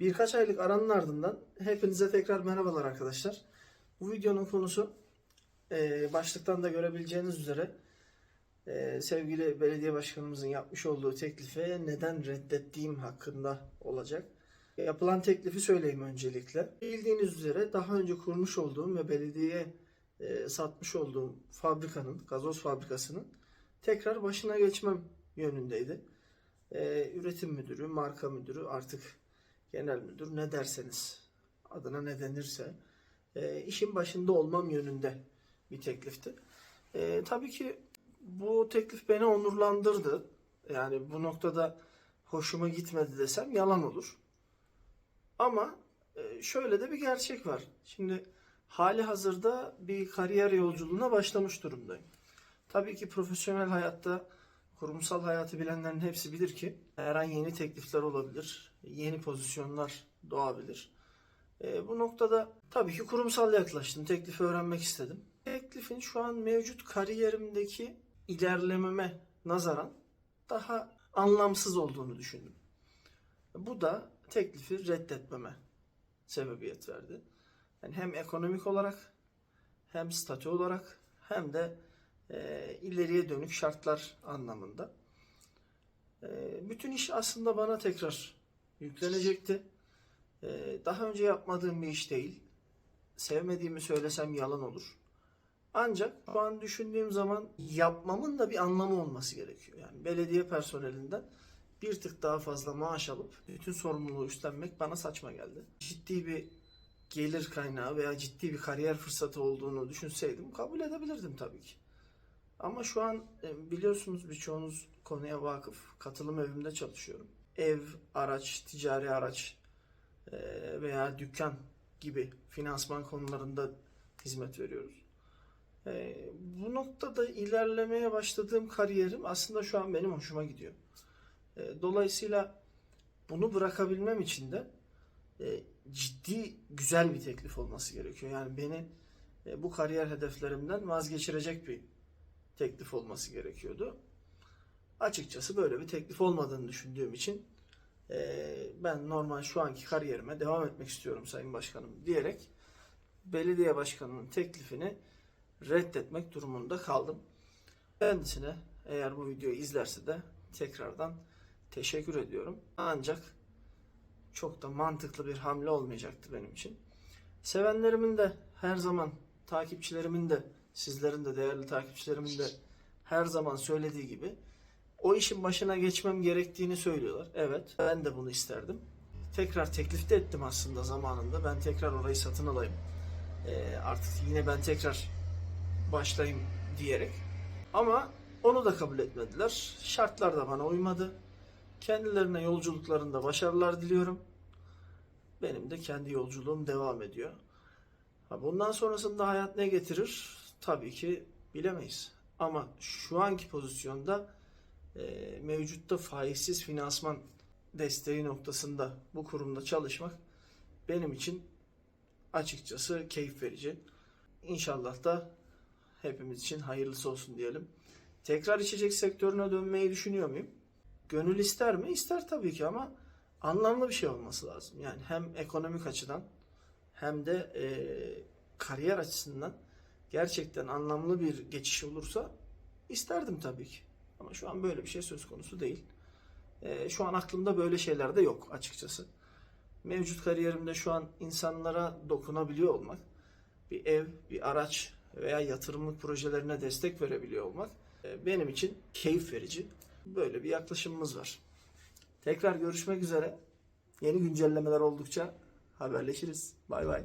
Birkaç aylık aranın ardından hepinize tekrar merhabalar arkadaşlar. Bu videonun konusu e, başlıktan da görebileceğiniz üzere e, sevgili belediye başkanımızın yapmış olduğu teklife neden reddettiğim hakkında olacak. Yapılan teklifi söyleyeyim öncelikle. Bildiğiniz üzere daha önce kurmuş olduğum ve belediyeye e, satmış olduğum fabrikanın, gazoz fabrikasının tekrar başına geçmem yönündeydi. Üretim müdürü, marka müdürü artık genel müdür ne derseniz adına ne denirse e, işin başında olmam yönünde bir teklifti. E, tabii ki bu teklif beni onurlandırdı. Yani bu noktada hoşuma gitmedi desem yalan olur. Ama e, şöyle de bir gerçek var. Şimdi hali hazırda bir kariyer yolculuğuna başlamış durumdayım. Tabii ki profesyonel hayatta kurumsal hayatı bilenlerin hepsi bilir ki her an yeni teklifler olabilir, yeni pozisyonlar doğabilir. E, bu noktada tabii ki kurumsal yaklaştım, teklifi öğrenmek istedim. Teklifin şu an mevcut kariyerimdeki ilerlememe nazaran daha anlamsız olduğunu düşündüm. Bu da teklifi reddetmeme sebebiyet verdi. Yani hem ekonomik olarak hem statü olarak hem de e, ileriye dönük şartlar anlamında. E, bütün iş aslında bana tekrar yüklenecekti. E, daha önce yapmadığım bir iş değil. Sevmediğimi söylesem yalan olur. Ancak şu an düşündüğüm zaman yapmamın da bir anlamı olması gerekiyor. Yani belediye personelinden bir tık daha fazla maaş alıp bütün sorumluluğu üstlenmek bana saçma geldi. Ciddi bir gelir kaynağı veya ciddi bir kariyer fırsatı olduğunu düşünseydim kabul edebilirdim tabii ki. Ama şu an e, biliyorsunuz birçoğunuz konuya vakıf. Katılım evimde çalışıyorum. Ev, araç, ticari araç e, veya dükkan gibi finansman konularında hizmet veriyoruz. E, Bu noktada ilerlemeye başladığım kariyerim aslında şu an benim hoşuma gidiyor. Dolayısıyla bunu bırakabilmem için de ciddi güzel bir teklif olması gerekiyor. Yani beni bu kariyer hedeflerimden vazgeçirecek bir teklif olması gerekiyordu. Açıkçası böyle bir teklif olmadığını düşündüğüm için e, ben normal şu anki kariyerime devam etmek istiyorum Sayın Başkanım diyerek belediye başkanının teklifini reddetmek durumunda kaldım. Kendisine eğer bu videoyu izlerse de tekrardan teşekkür ediyorum. Ancak çok da mantıklı bir hamle olmayacaktı benim için. Sevenlerimin de her zaman takipçilerimin de sizlerin de değerli takipçilerimin de her zaman söylediği gibi o işin başına geçmem gerektiğini söylüyorlar. Evet ben de bunu isterdim. Tekrar teklif de ettim aslında zamanında. Ben tekrar orayı satın alayım. Ee, artık yine ben tekrar başlayayım diyerek. Ama onu da kabul etmediler. Şartlar da bana uymadı. Kendilerine yolculuklarında başarılar diliyorum. Benim de kendi yolculuğum devam ediyor. Bundan sonrasında hayat ne getirir? Tabii ki bilemeyiz. Ama şu anki pozisyonda e, mevcutta faizsiz finansman desteği noktasında bu kurumda çalışmak benim için açıkçası keyif verici. İnşallah da hepimiz için hayırlısı olsun diyelim. Tekrar içecek sektörüne dönmeyi düşünüyor muyum? Gönül ister mi? İster tabii ki ama anlamlı bir şey olması lazım. Yani hem ekonomik açıdan hem de e, kariyer açısından gerçekten anlamlı bir geçiş olursa isterdim tabii ki. Ama şu an böyle bir şey söz konusu değil. E, şu an aklımda böyle şeyler de yok açıkçası. Mevcut kariyerimde şu an insanlara dokunabiliyor olmak, bir ev, bir araç veya yatırımlık projelerine destek verebiliyor olmak e, benim için keyif verici. Böyle bir yaklaşımımız var. Tekrar görüşmek üzere. Yeni güncellemeler oldukça haberleşiriz. Bay bay.